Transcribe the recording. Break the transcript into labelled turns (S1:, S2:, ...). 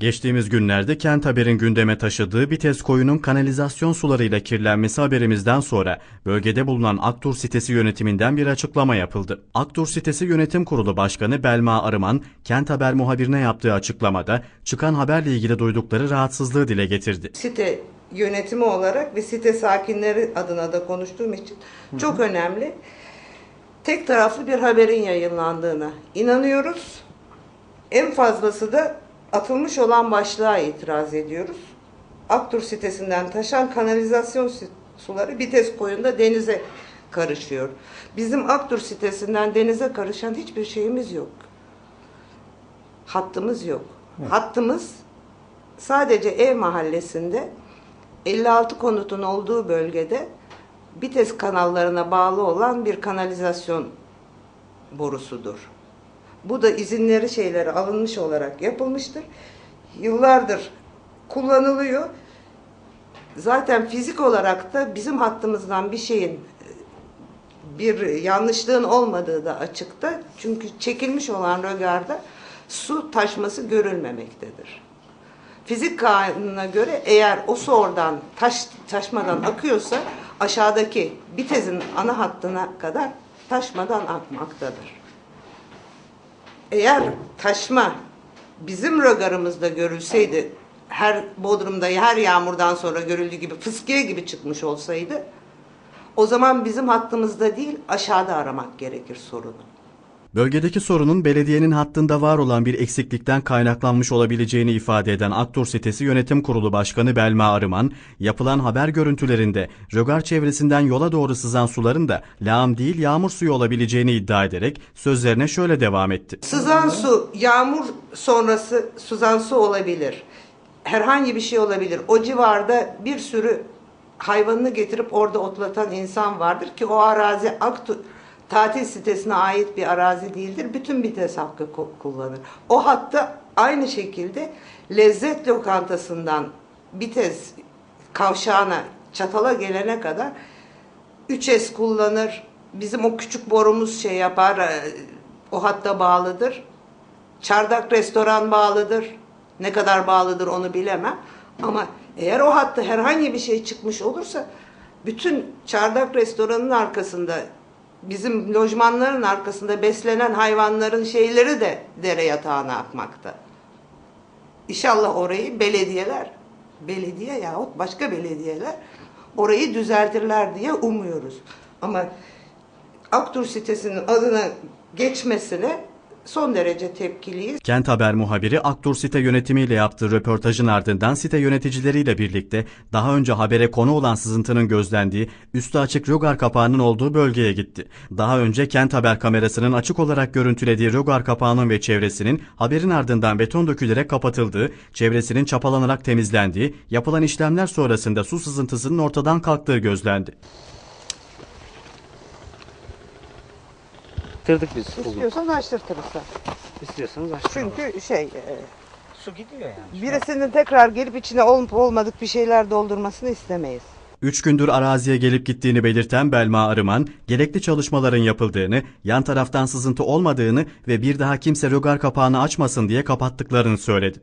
S1: Geçtiğimiz günlerde Kent Haber'in gündeme taşıdığı Bites koyunun kanalizasyon sularıyla kirlenmesi haberimizden sonra bölgede bulunan Aktur sitesi yönetiminden bir açıklama yapıldı. Aktur sitesi yönetim kurulu başkanı Belma Arıman, Kent Haber muhabirine yaptığı açıklamada çıkan haberle ilgili duydukları rahatsızlığı dile getirdi.
S2: site yönetimi olarak ve site sakinleri adına da konuştuğum için çok önemli. Tek taraflı bir haberin yayınlandığına inanıyoruz. En fazlası da atılmış olan başlığa itiraz ediyoruz. Aktur sitesinden taşan kanalizasyon suları Bites koyunda denize karışıyor. Bizim Aktur sitesinden denize karışan hiçbir şeyimiz yok. Hattımız yok. Hattımız sadece ev mahallesinde 56 konutun olduğu bölgede Bites kanallarına bağlı olan bir kanalizasyon borusudur. Bu da izinleri şeyleri alınmış olarak yapılmıştır. Yıllardır kullanılıyor. Zaten fizik olarak da bizim hattımızdan bir şeyin bir yanlışlığın olmadığı da açıkta. Çünkü çekilmiş olan rögarda su taşması görülmemektedir. Fizik kanununa göre eğer o su oradan taş, taşmadan akıyorsa aşağıdaki bitezin ana hattına kadar taşmadan akmaktadır. Eğer taşma bizim rögarımızda görülseydi her Bodrum'da her yağmurdan sonra görüldüğü gibi fıskiye gibi çıkmış olsaydı o zaman bizim hattımızda değil aşağıda aramak gerekir sorunu.
S1: Bölgedeki sorunun belediyenin hattında var olan bir eksiklikten kaynaklanmış olabileceğini ifade eden Aktur sitesi yönetim kurulu başkanı Belma Arıman, yapılan haber görüntülerinde rögar çevresinden yola doğru sızan suların da lağım değil yağmur suyu olabileceğini iddia ederek sözlerine şöyle devam etti.
S2: Sızan su, yağmur sonrası sızan su olabilir. Herhangi bir şey olabilir. O civarda bir sürü hayvanını getirip orada otlatan insan vardır ki o arazi Aktu tatil sitesine ait bir arazi değildir. Bütün Bites hakkı ku- kullanır. O hatta aynı şekilde lezzet lokantasından Bites kavşağına çatala gelene kadar 3S kullanır. Bizim o küçük borumuz şey yapar. e, O hatta bağlıdır. Çardak restoran bağlıdır. Ne kadar bağlıdır onu bilemem. Ama eğer o hatta herhangi bir şey çıkmış olursa bütün çardak restoranın arkasında bizim lojmanların arkasında beslenen hayvanların şeyleri de dere yatağına akmakta. İnşallah orayı belediyeler, belediye yahut başka belediyeler orayı düzeltirler diye umuyoruz. Ama Aktur sitesinin adına geçmesine son derece tepkiliyiz.
S1: Kent Haber muhabiri Aktur site yönetimiyle yaptığı röportajın ardından site yöneticileriyle birlikte daha önce habere konu olan sızıntının gözlendiği üstü açık rögar kapağının olduğu bölgeye gitti. Daha önce Kent Haber kamerasının açık olarak görüntülediği rögar kapağının ve çevresinin haberin ardından beton dökülerek kapatıldığı, çevresinin çapalanarak temizlendiği, yapılan işlemler sonrasında su sızıntısının ortadan kalktığı gözlendi.
S3: Tırdık biz.
S2: İstiyorsan açtırtırız.
S3: İstiyorsanız aç.
S2: Çünkü şey
S3: su gidiyor yani.
S2: birisinin tekrar gelip içine olup olmadık bir şeyler doldurmasını istemeyiz.
S1: Üç gündür araziye gelip gittiğini belirten Belma Arıman, gerekli çalışmaların yapıldığını, yan taraftan sızıntı olmadığını ve bir daha kimse rögar kapağını açmasın diye kapattıklarını söyledi.